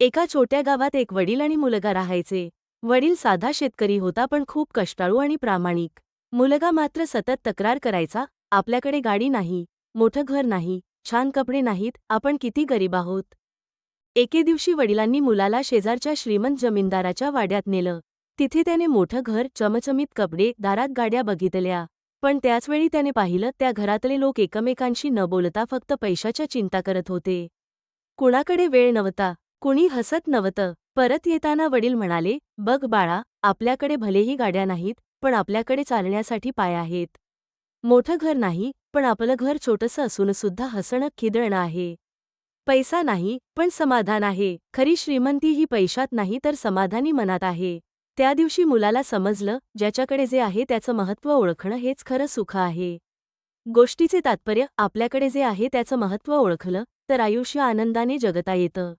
एका छोट्या गावात एक वडील आणि मुलगा राहायचे. वडील साधा शेतकरी होता पण खूप कष्टाळू आणि प्रामाणिक. मुलगा मात्र सतत तक्रार करायचा आपल्याकडे गाडी नाही मोठं घर नाही छान कपडे नाहीत आपण किती गरीब आहोत. एके दिवशी वडिलांनी मुलाला शेजारच्या श्रीमंत जमीनदाराच्या वाड्यात नेलं. तिथे त्याने मोठं घर चमचमीत कपडे दारात गाड्या बघितल्या. पण त्याचवेळी त्याने पाहिलं त्या घरातले लोक एकमेकांशी न बोलता फक्त पैशाच्या चिंता करत होते. कुणाकडे वेळ नव्हता. कुणी हसत नव्हतं. परत येताना वडील म्हणाले बघ बाळा आपल्याकडे भलेही गाड्या नाहीत पण आपल्याकडे चालण्यासाठी पाय आहेत. मोठं घर नाही पण आपलं घर छोटंसं असून सुद्धा हसणं खिदळणं आहे. पैसा नाही पण समाधान आहे. खरी श्रीमंती ही पैशात नाही तर समाधानी मनात आहे. त्या दिवशी मुलाला समजलं ज्याच्याकडे जे आहे त्याचं महत्त्व ओळखणं हेच खरं सुख आहे. गोष्टीचे तात्पर्य आपल्याकडे जे आहे त्याचं महत्त्व ओळखलं तर आयुष्य आनंदाने जगता येतं.